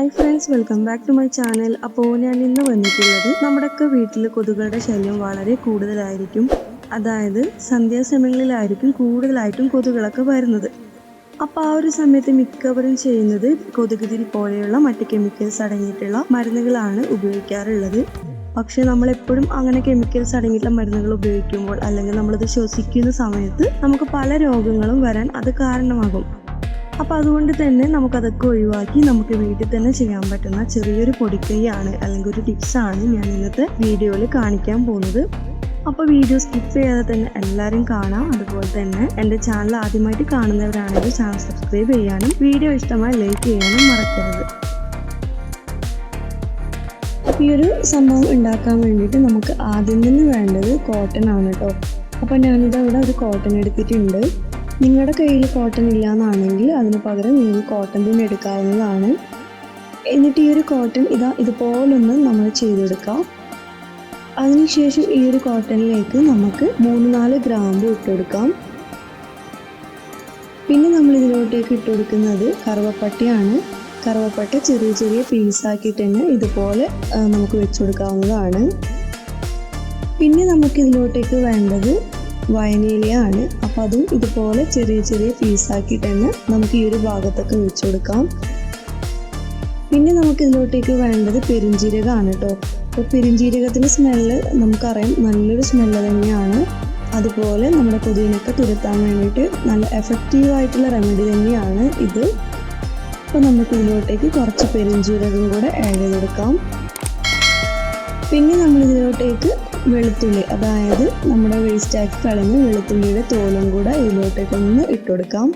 Hi friends welcome back to my channel അപ്പോൾ ഞാൻ ഇന്ന് വന്നിട്ടുള്ളത് നമ്മുടെയൊക്കെ വീട്ടിൽ കൊതുകുകളുടെ ശല്യം വളരെ കൂടുതലായിരിക്കും. അതായത് സന്ധ്യാസമയങ്ങളിലായിരിക്കും കൂടുതലായിട്ടും കൊതുകുകളൊക്കെ വരുന്നത്. അപ്പോൾ ആ ഒരു സമയത്ത് മിക്കവരും ചെയ്യുന്നത് കൊതുകുതിരി പോലെയുള്ള മറ്റ് കെമിക്കൽസ് അടങ്ങിയിട്ടുള്ള മരുന്നുകളാണ് ഉപയോഗിക്കാറുള്ളത്. പക്ഷെ നമ്മൾ എപ്പോഴും അങ്ങനെ കെമിക്കൽസ് അടങ്ങിയിട്ടുള്ള മരുന്നുകൾ ഉപയോഗിക്കുമ്പോൾ അല്ലെങ്കിൽ നമ്മളത് ശ്വസിക്കുന്ന സമയത്ത് നമുക്ക് പല രോഗങ്ങളും വരാൻ അത് കാരണമാകും. അപ്പോൾ അതുകൊണ്ട് തന്നെ നമുക്കതൊക്കെ ഒഴിവാക്കി നമുക്ക് വീട്ടിൽ തന്നെ ചെയ്യാൻ പറ്റുന്ന ചെറിയൊരു പൊടിക്കൈയാണ് അല്ലെങ്കിൽ ഒരു ടിപ്സാണ് ഞാൻ ഇന്നത്തെ വീഡിയോയിൽ കാണിക്കാൻ പോകുന്നത്. അപ്പോൾ വീഡിയോ സ്കിപ്പ് ചെയ്യാതെ തന്നെ എല്ലാവരും കാണാം. അതുപോലെ തന്നെ എന്റെ ചാനൽ ആദ്യമായിട്ട് കാണുന്നവരാണെങ്കിൽ ചാനൽ സബ്സ്ക്രൈബ് ചെയ്യാനും വീഡിയോ ഇഷ്ടമായി ലൈക്ക് ചെയ്യാനും മറക്കരുത്. ഈ ഒരു സംഭവം ഉണ്ടാക്കാൻ വേണ്ടിയിട്ട് നമുക്ക് ആദ്യം തന്നെ വേണ്ടത് കോട്ടൺ ആണ് കേട്ടോ അപ്പോൾ ഞാനിതവിടെ ഒരു കോട്ടൺ എടുത്തിട്ടുണ്ട്. നിങ്ങളുടെ കയ്യിൽ കോട്ടൺ ഇല്ലയെന്നാണെങ്കിൽ അതിന് പകരം നിങ്ങൾ കോട്ടൺ തുണി എടുക്കാവുന്നതാണ്. എന്നിട്ട് ഈ ഒരു കോട്ടൺ ഇതാ ഇതുപോലൊന്ന് നമ്മൾ ചെയ്തെടുക്കാം. അതിനുശേഷം ഈ ഒരു കോട്ടണിലേക്ക് നമുക്ക് മൂന്ന് നാല് ഗ്രാമ്പ് ഇട്ടുകൊടുക്കാം. പിന്നെ നമ്മൾ ഇതിലോട്ടേക്ക് ഇട്ട് കൊടുക്കുന്നത് കറുവപ്പട്ടയാണ്. കറുവപ്പട്ട ചെറിയ ചെറിയ പീസാക്കിയിട്ട് തന്നെ ഇതുപോലെ നമുക്ക് വെച്ചു കൊടുക്കാവുന്നതാണ് പിന്നെ നമുക്ക് ഇതിലോട്ടേക്ക് വേണ്ടത് വയനയിലയാണ്. അപ്പോൾ അതും ഇതുപോലെ ചെറിയ ചെറിയ പീസാക്കിയിട്ട് തന്നെ നമുക്ക് ഈ ഒരു ഭാഗത്തൊക്കെ വെച്ച് കൊടുക്കാം. പിന്നെ നമുക്ക് ഇതിലോട്ടേക്ക് വേണ്ടത് പെരുംജീരകമാണ് കേട്ടോ അപ്പോൾ പെരുംജീരകത്തിന്റെ സ്മെല്ല് നമുക്കറിയാം. നല്ലൊരു സ്മെല്ല് തന്നെയാണ്. അതുപോലെ നമ്മുടെ കൊതുകിനൊക്കെ തുരത്താൻ വേണ്ടിയിട്ട് നല്ല എഫക്റ്റീവ് ആയിട്ടുള്ള റെമഡി തന്നെയാണ് ഇത്. അപ്പോൾ നമുക്ക് ഇതിലോട്ടേക്ക് കുറച്ച് പെരുംജീരകം കൂടെ ആഡ് ചെയ്ത് കൊടുക്കാം പിന്നെ നമ്മൾ ഇതിലോട്ടേക്ക് വെളുത്തുള്ളി. അതായത് നമ്മുടെ വേസ്റ്റ് ആക്കി കളഞ്ഞ് വെളുത്തുള്ളിയുടെ തോലും കൂടെ ഇതിലോട്ടേക്ക് ഒന്ന് ഇട്ട് കൊടുക്കാം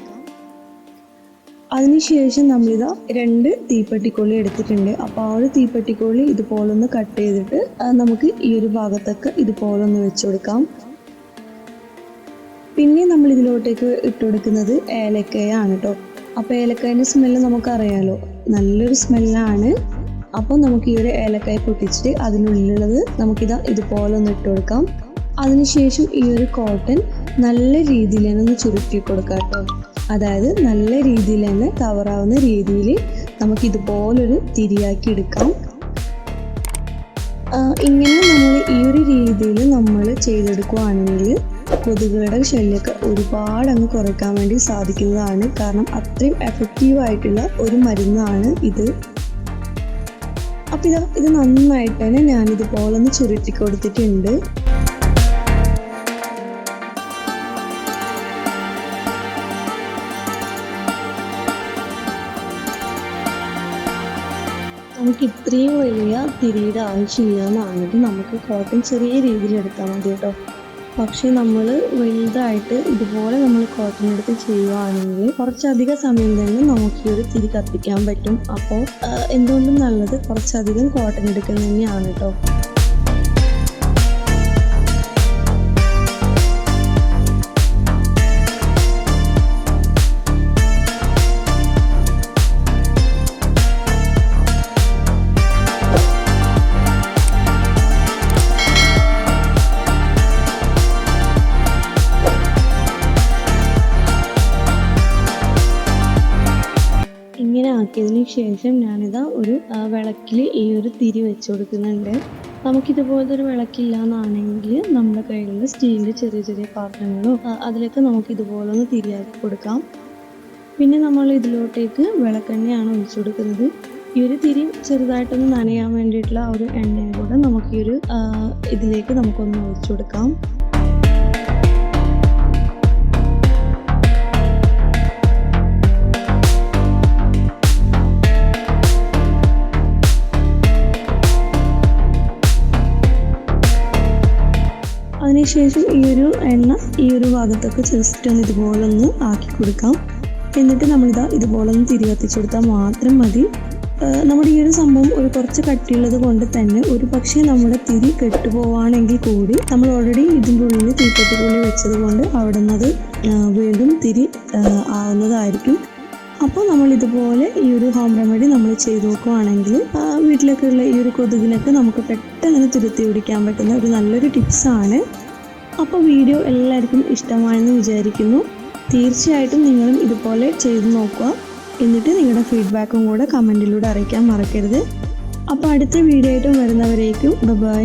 അതിനുശേഷം നമ്മളിതാ രണ്ട് തീപ്പെട്ടിക്കോളി എടുത്തിട്ടുണ്ട്. അപ്പോൾ ആ ഒരു തീപ്പെട്ടിക്കോളി ഇതുപോലൊന്ന് കട്ട് ചെയ്തിട്ട് നമുക്ക് ഈ ഒരു ഭാഗത്തൊക്കെ ഇതുപോലൊന്ന് വെച്ച് കൊടുക്കാം പിന്നെ നമ്മൾ ഇതിലോട്ടേക്ക് ഇട്ട് കൊടുക്കുന്നത് ഏലക്കയാണ് കേട്ടോ അപ്പോൾ ഏലക്കായന്റെ സ്മെല്ല് നമുക്കറിയാലോ. നല്ലൊരു സ്മെല്ലാണ് അപ്പോൾ നമുക്ക് ഈ ഒരു ഏലക്കായ പൊട്ടിച്ചിട്ട് അതിനുള്ളിലുള്ളത് നമുക്കിതാ ഇതുപോലെ ഒന്ന് ഇട്ട് കൊടുക്കാം. അതിനുശേഷം ഈ ഒരു കോട്ടൺ നല്ല രീതിയിൽ തന്നെ ഒന്ന് ചുരുക്കി കൊടുക്കാം കേട്ടോ. അതായത് നല്ല രീതിയിൽ തന്നെ കവറാവുന്ന രീതിയിൽ നമുക്ക് ഇതുപോലൊരു തിരിയാക്കി എടുക്കാം. ഇങ്ങനെ നമ്മൾ ഈ ഒരു രീതിയിൽ നമ്മൾ ചെയ്തെടുക്കുകയാണെങ്കിൽ കൊതുകുകളുടെ ശല്യമൊക്കെ ഒരുപാട് അങ്ങ് കുറയ്ക്കാൻ വേണ്ടി സാധിക്കുന്നതാണ്. കാരണം അത്രയും എഫക്റ്റീവ് ആയിട്ടുള്ള ഒരു മരുന്നാണ് ഇത്. അപ്പം ഇത് ഇത് നന്നായിട്ട് തന്നെ ഞാനിതുപോലെ ഒന്ന് ചുരുട്ടി കൊടുത്തിട്ടുണ്ട്. നമുക്ക് ഇത്രയും വലിയ തിരിയുടെ ആവശ്യമില്ല എന്നാണെങ്കിൽ നമുക്ക് കോട്ടൺ ചെറിയ രീതിയിൽ എടുത്താൽ മതി കേട്ടോ പക്ഷേ നമ്മൾ വലുതായിട്ട് ഇതുപോലെ നമ്മൾ കോട്ടൺ എടുത്ത് ചെയ്യുകയാണെങ്കിൽ കുറച്ചധികം സമയം തന്നെ നമുക്ക് ഈ ഒരു തിരി കത്തിക്കാൻ പറ്റും. അപ്പോൾ എന്തുകൊണ്ടും നല്ലത് കുറച്ചധികം കോട്ടൺ എടുക്കുന്നത് തന്നെയാണ് കേട്ടോ ഇങ്ങനെ ആക്കിയതിന് ശേഷം ഞാനിതാ ഒരു വിളക്കിൽ ഈ ഒരു തിരി വെച്ച് കൊടുക്കുന്നുണ്ട്. നമുക്കിതുപോലത്തെ ഒരു വിളക്കില്ല എന്നാണെങ്കിൽ നമ്മുടെ കയ്യിലുള്ള സ്റ്റീലിന്റെ ചെറിയ ചെറിയ പാത്രങ്ങളോ അതിലേക്ക് നമുക്ക് ഇതുപോലെ ഒന്ന് തിരിയാക്കി കൊടുക്കാം. പിന്നെ നമ്മൾ ഇതിലോട്ടേക്ക് വിളക്കെണ്ണയാണ് ഒഴിച്ചു കൊടുക്കുന്നത്. ഈ ഒരു തിരി ചെറുതായിട്ടൊന്ന് നനയാൻ വേണ്ടിയിട്ടുള്ള ഒരു എണ്ണയും കൂടെ നമുക്ക് ഈ ഒരു ഇതിലേക്ക് നമുക്കൊന്ന് ഒഴിച്ചു കൊടുക്കാം. അതിനുശേഷം ഈ ഒരു എണ്ണ ഈ ഒരു ഭാഗത്തൊക്കെ ജസ്റ്റ് ഒന്ന് ഇതുപോലെ ഒന്ന് ആക്കി കൊടുക്കാം. എന്നിട്ട് നമ്മളിതാ ഇതുപോലെ ഒന്ന് തിരി കത്തിച്ചെടുത്താൽ മാത്രം മതി. നമ്മുടെ ഈ ഒരു സംഭവം ഒരു കുറച്ച് കട്ടിയുള്ളത് കൊണ്ട് തന്നെ ഒരു പക്ഷേ നമ്മുടെ തിരി കെട്ടുപോവാണെങ്കിൽ കൂടി നമ്മൾ ഓൾറെഡി ഇതിന്റെ ഉള്ളിൽ തീപ്പെട്ടിക്കുള്ളി വെച്ചത് കൊണ്ട് അവിടെ നിന്നത് വീണ്ടും തിരി ആവുന്നതായിരിക്കും. അപ്പോൾ നമ്മൾ ഇതുപോലെ ഈ ഒരു ഹോം റെമഡി നമ്മൾ ചെയ്തു നോക്കുവാണെങ്കിൽ വീട്ടിലൊക്കെ ഉള്ള ഈ ഒരു കൊതുകിനൊക്കെ നമുക്ക് പെട്ടെന്ന് തുരുത്തി പിടിക്കാൻ പറ്റുന്ന ഒരു നല്ലൊരു ടിപ്സാണ് അപ്പോൾ വീഡിയോ എല്ലാവർക്കും ഇഷ്ടമായെന്ന് വിചാരിക്കുന്നു. തീർച്ചയായിട്ടും നിങ്ങളും ഇതുപോലെ ചെയ്തു നോക്കുക. എന്നിട്ട് നിങ്ങളുടെ ഫീഡ്ബാക്കും കൂടെ കമന്റിലൂടെ അറിയിക്കാൻ മറക്കരുത്. അപ്പോൾ അടുത്ത വീഡിയോ ആയിട്ടും വരുന്നവരേക്കും. ബൈ